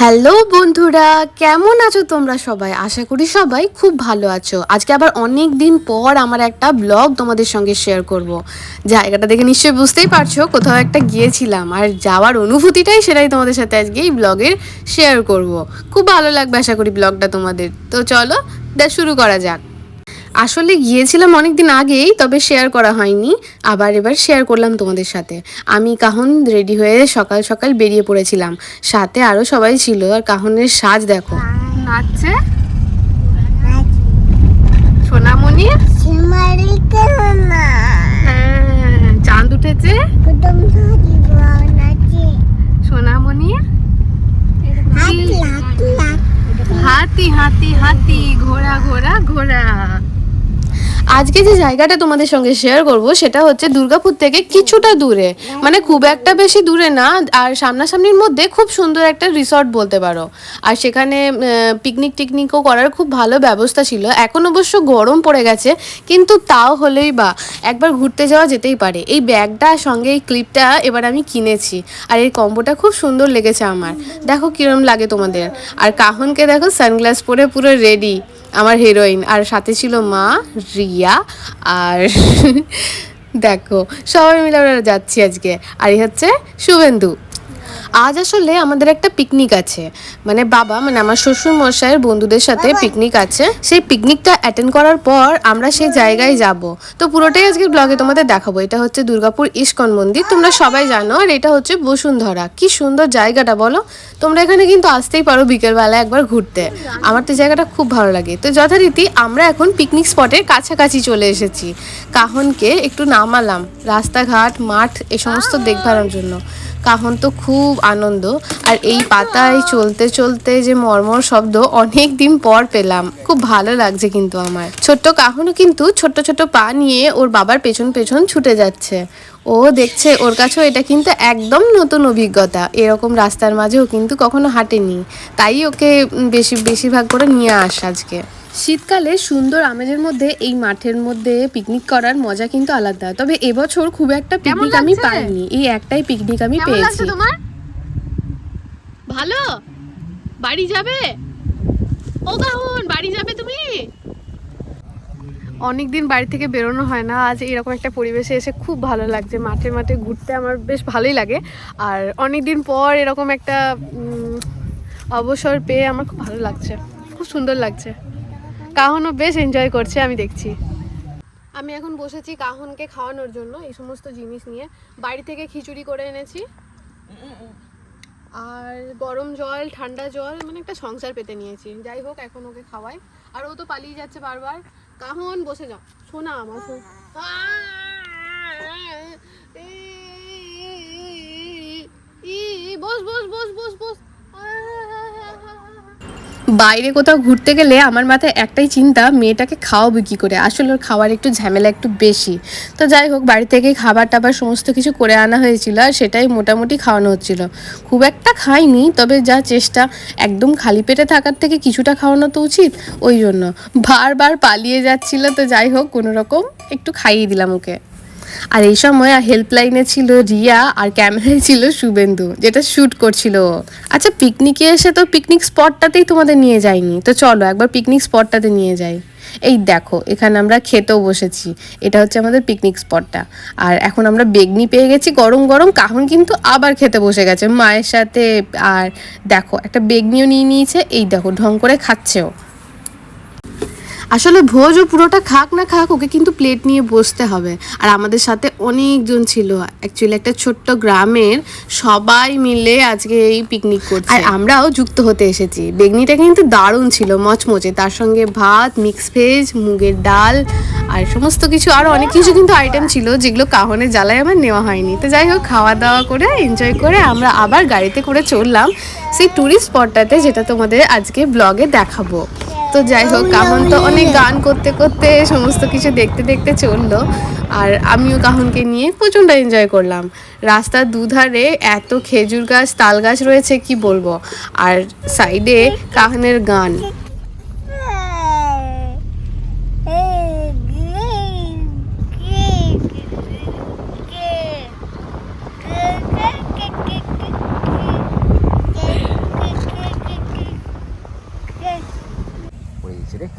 Hello বন্ধুরা, কেমন আছো তোমরা সবাই? আশা করি সবাই খুব ভালো আছো। আজকে আবার অনেক দিন পর আমার একটা ব্লগ তোমাদের সঙ্গে শেয়ার করব। জায়গাটা দেখে নিশ্চয়ই বুঝতেই পারছ, কোথাও একটা গিয়েছিলাম। আর যাওয়ার অনুভূতিটাই সেটাই তোমাদের সাথে আজকে এই ব্লগের শেয়ার করব। খুব ভালো লাগবে আশা করি ব্লগটা তোমাদের। তো চলো দেখ শুরু করা যাক। আসলে গিয়েছিলাম অনেক দিন আগেই, তবে শেয়ার করা হয়নি। আবার এবার শেয়ার করলাম তোমাদের সাথে। আমি কাহন রেডি হয়ে সকাল সকাল বেরিয়ে পড়েছিলাম। সাথে আরও সবাই ছিল আর কাহনের সাজ দেখো। নাচছে? সোনামণি? হ্যাঁ চাঁদ উঠেছে? সোনামণি? হাতি হাতি হাতি। ঘোড়া ঘোড়া ঘোড়া আজকে যে জায়গাটা তোমাদের সঙ্গে শেয়ার করব, সেটা হচ্ছে দুর্গাপুর থেকে কিছুটা দূরে। মানে খুব একটা বেশি দূরে না, আর সামনাসামনির মধ্যে খুব সুন্দর একটা রিসর্ট বলতে পারো। আর সেখানে পিকনিক টিকনিকও করার খুব ভালো ব্যবস্থা ছিল। এখন অবশ্য গরম পড়ে গেছে, কিন্তু তাও হলেই বা একবার ঘুরতে যাওয়া যেতেই পারে। এই ব্যাগটা, সঙ্গে এই ক্লিপটা এবার আমি কিনেছি, আর এই কম্বোটা খুব সুন্দর লেগেছে আমার। দেখো কিরম লাগে তোমাদের। আর কাহনকে দেখো সানগ্লাস পরে পুরো রেডি আমার হিরোইন আর সাথে ছিল মা, রিয়া আর দেখো, সবাই মিলে আমরা যাচ্ছি আজকে। আর এই হচ্ছে শুভেন্দু। আজ আসলে আমাদের একটা পিকনিক আছে। মানে বাবা মানে আমার শ্বশুর মশাইয়ের বন্ধুদের সাথে পিকনিক আছে। সেই পিকনিকটা অ্যাটেন্ড করার পর আমরা সেই জায়গায় যাব। তো পুরোটাই আজকের ব্লগে তোমাদের দেখাবো। এটা হচ্ছে দুর্গাপুর ইস্কন মন্দির। তোমরা সবাই জানো আর এটা হচ্ছে বসুন্ধরা। কি সুন্দর জায়গাটা বলো? তোমরা এখানে কিন্তু আসতেই পারো বিকেলবেলা একবার ঘুরতে। আমার তো জায়গাটা খুব ভালো লাগে। তো যথারীতি আমরা এখন পিকনিক স্পটের কাছাকাছি চলে এসেছি। কাহনকে একটু নামালাম। রাস্তাঘাট মাঠ এ সমস্ত দেখভালের জন্য। কাহন তো খুব আনন্দ। আর এই পাতায় চলতে চলতে যে মর্মর শব্দ অনেক দিন পর পেলাম। খুব ভালো লাগছে কিন্তু আমার। ছোট্ট কাহনও কিন্তু ছোট্ট ছোট্ট পা নিয়ে ওর বাবার পেছন পেছন ছুটে যাচ্ছে। ও দেখছে ওর কাছেও এটা কিন্তু একদম নতুন অভিজ্ঞতা। এরকম রাস্তার মাঝেও কিন্তু কখনো হাঁটেনি। তাই ওকে বেশি, বেশিরভাগ করে নিয়ে আস আজকে। শীতকালে সুন্দর আমেজের মধ্যে এই মাঠের মধ্যে পিকনিক করার মজা কিন্তু আলাদা। তবে এবছর খুব একটা পিকনিক আমি পাইনি। এই একটাই পিকনিক আমি পেয়েছি। ভালো? বাড়ি যাবে? ও কাহুন বাড়ি যাবে তুমি? অনেক দিন বাড়ি থেকে বেরোনো হয় না। আজ এরকম একটা পরিবেশে এসে খুব ভালো লাগছে। মাঠে মাঠে ঘুরতে আমার বেশ ভালোই লাগে। আর অনেক দিন পর এরকম একটা উম, অবসর পেয়ে আমার খুব ভালো লাগছে। খুব সুন্দর লাগছে। কাহনও বেশ এনজয় করছে আমি দেখছি আমি এখন বসেছি কাহনকে খাওয়ানোর জন্য এই সমস্ত জিনিস নিয়ে বাড়ি থেকে খিচুড়ি করে এনেছি আর গরম জল ঠান্ডা জল মানে একটা সংসার পেতে নিয়েছি যাই হোক এখন ওকে খাওয়াই আর ও তো পালিয়ে যাচ্ছে বারবার কাহন বসে যাও শোনা আমার বস বস বস বস বস বাইরে কোথাও ঘুরতে গেলে আমার মাথায় একটাই চিন্তা, মেয়েটাকে খাওয়াবো কী করে? আসলে ওর খাওয়ার একটু ঝামেলা একটু বেশি। তো যাই হোক, বাড়ি থেকে খাবার টাবার সমস্ত কিছু করে আনা হয়েছিল আর সেটাই মোটামুটি খাওয়ানো হচ্ছিল। খুব একটা খাইনি, তবে যা চেষ্টা, একদম খালি পেটে থাকার থেকে কিছুটা খাওয়ানো তো উচিত, ওই জন্য। বারবার পালিয়ে যাচ্ছিল তো যাই হোক, কোনো রকম একটু খাইয়ে দিলাম ওকে। আর এই সময় হেল্পলাইনে ছিল রিয়া আর ক্যামেরায় ছিল শুভেন্দু, যেটা শ্যুট করছিল আচ্ছা পিকনিকে এসে তো পিকনিক স্পটটাতেই তোমাদের নিয়ে যাইনি তো চলো, একবার পিকনিক স্পটটাতে নিয়ে যাই। এই দেখো, এখানে আমরা খেতেও বসেছি। এটা হচ্ছে আমাদের পিকনিক স্পটটা আর এখন আমরা বেগনি পেয়ে গেছি গরম গরম, কাহন কিন্তু আবার খেতে বসে গেছে মায়ের সাথে। আর দেখো, একটা বেগনিও নিয়ে নিয়েছে, এই দেখো, ঢং করে খাচ্ছেও আসলে ভোজ ও পুরোটা খাক না খাক, ওকে কিন্তু প্লেট নিয়ে বসতে হবে। আর আমাদের সাথে অনেকজন ছিল অ্যাকচুয়ালি একটা ছোট্ট গ্রামের সবাই মিলে আজকে এই পিকনিক করছে। আর আমরাও যুক্ত হতে এসেছি। বেগনিটা কিন্তু দারুণ ছিল, মচমচে। তার সঙ্গে ভাত মিক্স ভেজ মুগের ডাল, আর সমস্ত কিছু। আরও অনেক কিছু কিন্তু আইটেম ছিল, যেগুলো কাহনের জ্বালায় আমার নেওয়া হয়নি। তো যাই হোক, খাওয়া দাওয়া করে এনজয় করে আমরা আবার গাড়িতে করে চললাম সেই ট্যুরিস্ট স্পটটাতে যেটা তোমাদের আজকে ব্লগে দেখাবো। তো যাই হোক, কাহন তো অনেক গান করতে করতে সমস্ত কিছু দেখতে দেখতে চলল। আর আমিও কাহনকে নিয়ে প্রচণ্ড এনজয় করলাম। রাস্তার দুধারে এত খেজুর গাছ, তাল গাছ রয়েছে, কি বলব? আর সাইডে কাহনের গান Hey,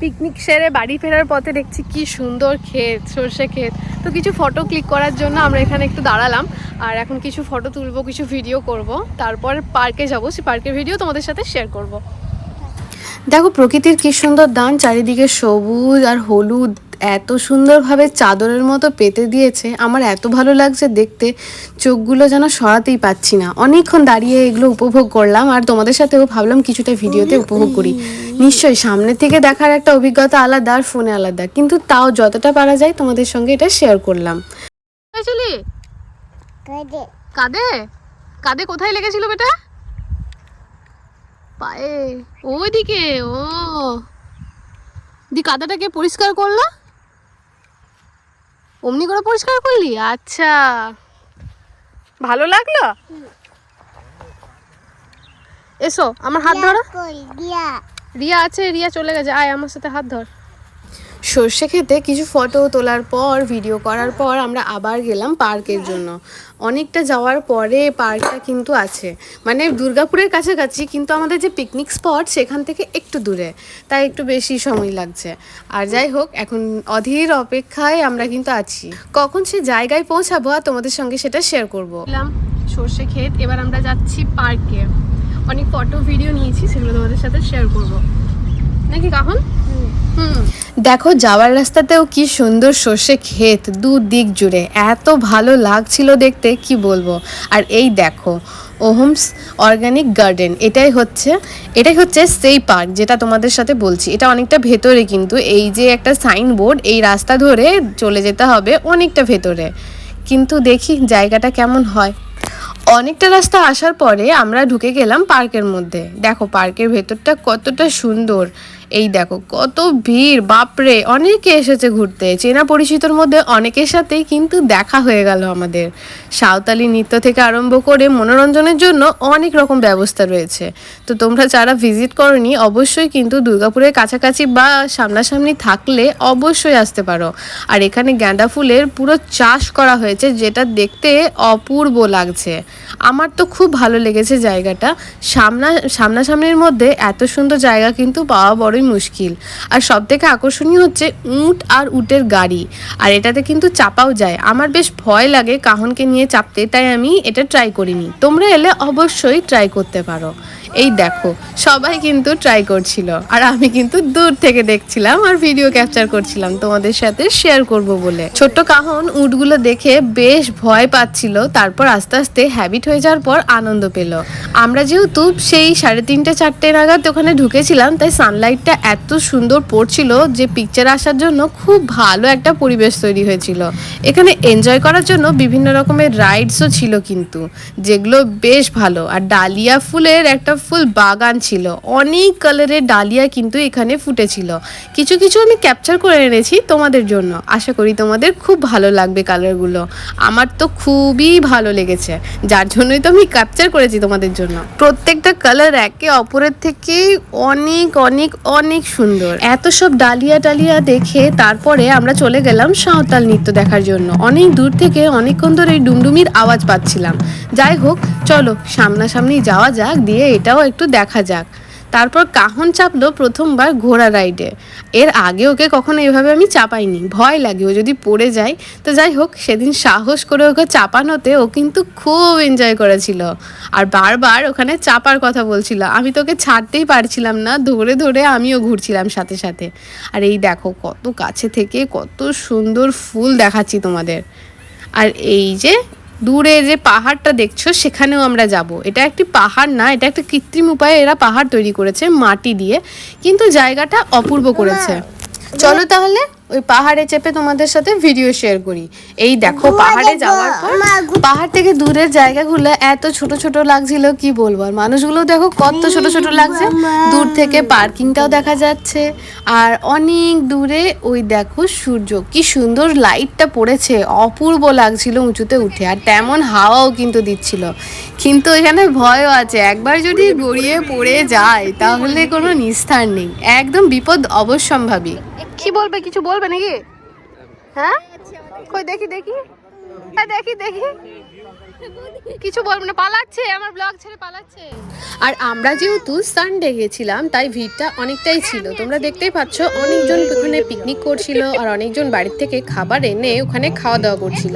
পিকনিক সেরে বাড়ি ফেরার পথে দেখছি কি সুন্দর ক্ষেত, সর্ষে ক্ষেত। তো কিছু ফটো ক্লিক করার জন্য আমরা এখানে একটু দাঁড়ালাম। আর এখন কিছু ফটো তুলবো, কিছু ভিডিও করব। তারপর পার্কে যাব। সেই পার্কের ভিডিও তোমাদের সাথে শেয়ার করব। দেখো, প্রকৃতির কি সুন্দর দান, চারিদিকে সবুজ আর হলুদ। এত সুন্দরভাবে চাদরের মতো পেতে দিয়েছে আমার এত ভালো লাগছে দেখতে। চোখগুলো যেন সরাতেই পাচ্ছি না। অনেকক্ষণ দাঁড়িয়ে এগুলো উপভোগ করলাম আর তোমাদের সাথেও ভাবলাম কিছুটা ভিডিওতে উপভোগ করি। নিশ্চয়ই সামনে থেকে দেখার একটা অভিজ্ঞতা আলাদা আর ফোনে আলাদা। কিন্তু তাও যতটা পারা যায় তোমাদের সঙ্গে এটা শেয়ার করলাম। কাঁদে? কাঁদে কোথায় লেগেছিল বেটা? পায়ে। ওইদিকে ও। দি কাদাটাকে পরিষ্কার করল? অমনি করে পরিষ্কার করলি? আচ্ছা। ভালো লাগল? এসো আমার হাত ধরো। রিয়া। রিয়া আছে রিয়া চলে গেছে। আয় আমার সাথে হাত ধর। সর্ষে খেতে কিছু ফটো তোলার পর ভিডিও করার পর আমরা আবার গেলাম পার্কের জন্য। অনেকটা যাওয়ার পরে পার্কটা কিন্তু আছে। মানে দুর্গাপুরের কাছাকাছি, কিন্তু আমাদের যে পিকনিক স্পট সেখান থেকে একটু দূরে। তাই একটু বেশি সময় লাগছে। আর যাই হোক, এখন অধীর অপেক্ষায় আমরা কিন্তু আছি। কখন সে জায়গায় পৌঁছাবো আর তোমাদের সঙ্গে সেটা শেয়ার করব। সর্ষে ক্ষেত, এবার আমরা যাচ্ছি পার্কে। অনেক ফটো ভিডিও নিয়েছি, সেগুলো তোমাদের সাথে শেয়ার করব। নাকি কখন দেখো, যাওয়ার রাস্তাতেও কি সুন্দর সর্ষে ক্ষেত দু দিক জুড়ে। এত ভালো লাগছিল দেখতে, কি বলব? আর এই দেখো, ওহমস অর্গানিক গার্ডেন, এটাই হচ্ছে এটাই হচ্ছে সেই পার্ক যেটা তোমাদের সাথে বলছি। এটা অনেকটা ভেতরে কিন্তু, এই যে একটা সাইনবোর্ড, এই রাস্তা ধরে চলে যেতে হবে অনেকটা ভেতরে। কিন্তু দেখি জায়গাটা কেমন হয়। অনেকটা রাস্তা আসার পরে আমরা ঢুকে গেলাম পার্কের মধ্যে। দেখো, পার্কের ভেতরটা কতটা সুন্দর। এই দেখো, কত ভিড়, বাপরে, অনেকে এসেছে ঘুরতে। চেনা পরিচিতর মধ্যে অনেকের সাথেই কিন্তু দেখা হয়ে গেল আমাদের। সাঁওতালি নৃত্য থেকে আরম্ভ করে মনোরঞ্জনের জন্য অনেক রকম ব্যবস্থা রয়েছে। তো তোমরা যারা ভিজিট করনি, অবশ্যই কিন্তু দুর্গাপুরের কাছাকাছি বা সামনাসামনি থাকলে অবশ্যই আসতে পারো। আর এখানে গাঁদা ফুলের পুরো চাষ করা হয়েছে, যেটা দেখতে অপূর্ব লাগছে। আমার তো খুব ভালো লেগেছে জায়গাটা। সামনা, সামনাসামনির মধ্যে এত সুন্দর জায়গা কিন্তু পাওয়া বড়ই মুশকিল। আর সব থেকে আকর্ষণীয় হচ্ছে উঁট আর উটের গাড়ি। আর এটাতে কিন্তু চাপাও যায়। আমার বেশ ভয় লাগে কাহনকে নিয়ে চাপতে, তাই আমি এটা ট্রাই করিনি। তোমরা এলে অবশ্যই ট্রাই করতে পারো। এই দেখো, সবাই কিন্তু ট্রাই করছিল। আর আমি কিন্তু দূর থেকে দেখছিলাম আর ভিডিও ক্যাপচার করছিলাম তোমাদের সাথে শেয়ার করব বলে। ছোট্ট কাহন উটগুলো দেখে বেশ ভয় পাচ্ছিল, তারপর আস্তে আস্তে হ্যাবিট হয়ে যাওয়ার পর আনন্দ পেল। আমরা যেহেতু সেই সাড়ে তিনটে, চারটে নাগাদ ওখানে ঢুকেছিলাম, তাই সানলাইটটা এত সুন্দর পড়ছিল যে পিকচার আসার জন্য খুব ভালো একটা পরিবেশ তৈরি হয়েছিল। এখানে এনজয় করার জন্য বিভিন্ন রকমের রাইডসও ছিল কিন্তু, যেগুলো বেশ ভালো। আর ডালিয়া ফুলের একটা ফুল বাগান ছিল। অনেক কালারের ডালিয়া কিন্তু এখানে ফুটেছিল। কিছু কিছু আমি ক্যাপচার করে এনেছি তোমাদের জন্য। আশা করি তোমাদের খুব ভালো লাগবে কালারগুলো আমার তো খুবই ভালো লেগেছে। যার জন্যই তো আমি ক্যাপচার করেছি তোমাদের জন্য। প্রত্যেকটা কালার একে অপরের থেকে অনেক অনেক অনেক সুন্দর। এত সব ডালিয়া, টালিয়া দেখে তারপরে আমরা চলে গেলাম সাঁওতাল নৃত্য দেখার জন্য। অনেক দূর থেকে অনেকক্ষণ ধরে এই ডুমডুমির আওয়াজ পাচ্ছিলাম। যাই হোক, চলো সামনাসামনি যাওয়া যাক, দিয়ে এটাও একটু দেখা যাক। তারপর কাহন চাপলো প্রথমবার ঘোড়া রাইডে। এর আগে ওকে কখনো এভাবে আমি চাপাইনি, ভয় লাগে ও যদি পড়ে যায়। তো যাই হোক, সেদিন সাহস করে ওকে চাপানোতে ও কিন্তু খুব এনজয় করেছিল। আর বারবার ওখানে চাপার কথা বলছিল। আমি তোকে ছাড়তেই পারছিলাম না, ধরে ধরে আমিও ঘুরছিলাম সাথে সাথে। আর এই দেখো, কত কাছে থেকে কত সুন্দর ফুল দেখাচ্ছি তোমাদের। আর এই যে দূরে যে পাহাড়টা দেখছ, সেখানেও আমরা যাব। এটা একটি পাহাড় না, এটা একটা কৃত্রিম উপায়ে এরা পাহাড় তৈরি করেছে মাটি দিয়ে, কিন্তু জায়গাটা অপূর্ব করেছে। চলো তাহলে ওই পাহাড়ে চেপে তোমাদের সাথে ভিডিও শেয়ার করি। এই দেখো পাহাড়ে যাওয়ার পর পাহাড় থেকে দূরের জায়গাগুলো এত ছোট ছোট লাগছিল কি বলব? আর মানুষগুলো দেখো কত ছোট ছোট লাগছে। দূর থেকে পার্কিংটাও দেখা যাচ্ছে। আর অনেক দূরে ওই দেখো সূর্য কি সুন্দর লাইটটা পড়েছে অপূর্ব লাগছিল উঁচুতে উঠে। আর তেমন হাওয়াও কিন্তু দিচ্ছিল। কিন্তু এখানে ভয়ও আছে একবার যদি গড়িয়ে পড়ে যায় তাহলে কোনো নিস্তার নেই। একদম বিপদ অবশ্যম্ভাবী। কি বলবে? কিছু বলবে নাকি? হ্যাঁ? কই, দেখি দেখি। হ্যাঁ দেখি দেখি। কিছু বলব না, পালাচ্ছে, আমার ব্লগ ছেড়ে পালাচ্ছে। আর আমরা যেহেতু সানডে গেছিলাম, তাই ভিড়টা অনেকটাই ছিল। তোমরা দেখতেই পাচ্ছ, অনেকজন ওখানে পিকনিক করছিল আর অনেকজন বাড়ির থেকে খাবার এনে ওখানে খাওয়া দাওয়া করছিল।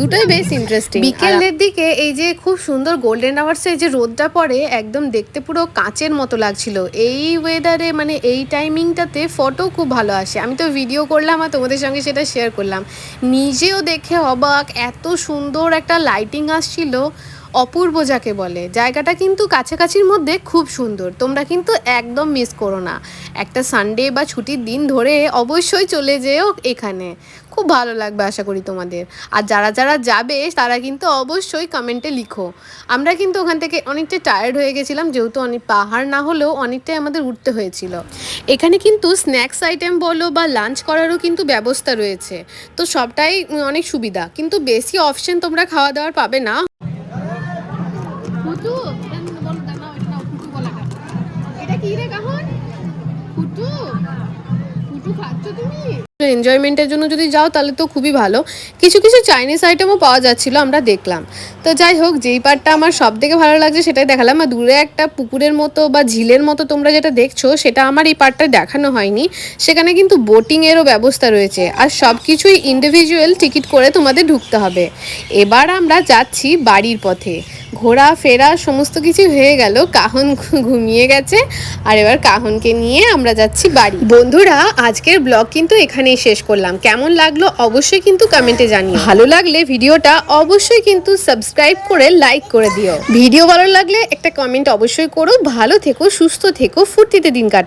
দুটোই বেশ ইন্টারেস্টিং বিকেলের দিকে এই যে খুব সুন্দর গোল্ডেন আওয়ার্সে যে রোদটা পড়ে একদম দেখতে পুরো কাঁচের মতো লাগছিল। এই ওয়েদারে মানে এই টাইমিংটাতে ফটো খুব ভালো আসে। আমি তো ভিডিও করলাম আর তোমাদের সঙ্গে সেটা শেয়ার করলাম। নিজেও দেখে অবাক এত সুন্দর একটা লাইটিং আসছিল। অপূর্ব যাকে বলে। জায়গাটা কিন্তু কাছাকাছির মধ্যে খুব সুন্দর। তোমরা কিন্তু একদম মিস করো না। একটা সানডে বা ছুটির দিন ধরে অবশ্যই চলে যেও এখানে। খুব ভালো লাগবে আশা করি তোমাদের। আর যারা যারা যাবে, তারা কিন্তু অবশ্যই কমেন্টে লিখো। আমরা কিন্তু ওখান থেকে অনেকটা টায়ার্ড হয়ে গেছিলাম, যেহেতু অনেক পাহাড় না হলেও অনেকটাই আমাদের উঠতে হয়েছিল। এখানে কিন্তু স্ন্যাক্স আইটেম বলো বা লাঞ্চ করারও কিন্তু ব্যবস্থা রয়েছে। তো সবটাই অনেক সুবিধা। কিন্তু বেশি অপশন তোমরা খাওয়া দাওয়ার পাবে না। এনজয়মেন্টের জন্য যদি যাও, তাহলে তো খুবই ভালো। কিছু কিছু চাইনিজ আইটেমও পাওয়া যাচ্ছিল, আমরা দেখলাম। তো যাই হোক, যেই পার্টটা আমার সব থেকে ভালো লাগছে, সেটাই দেখালাম। আর দূরে একটা পুকুরের মতো বা ঝিলের মতো তোমরা যেটা দেখছ, সেটা আমার এই পার্টটা দেখানো হয়নি। সেখানে কিন্তু বোটিংয়েরও ব্যবস্থা রয়েছে। আর সব কিছুই ইন্ডিভিজুয়াল টিকিট করে তোমাদের ঢুকতে হবে। এবার আমরা যাচ্ছি বাড়ির পথে। ঘোরা ফেরা, সমস্ত কিছু হয়ে গেল। কাহন ঘুমিয়ে গেছে। আর এবার কাহনকে নিয়ে আমরা যাচ্ছি বাড়ি। বন্ধুরা, আজকের ব্লগ কিন্তু এখানেই শেষ করলাম। কেমন লাগল অবশ্যই কিন্তু কমেন্টে জানিও। ভালো লাগলে ভিডিওটা অবশ্যই কিন্তু সাবস্ক্রাইব করে লাইক করে দিও। ভিডিও ভালো লাগলে একটা কমেন্ট অবশ্যই করো। ভালো থেকো, সুস্থ থেকো, ফুর্তিতে দিন কাট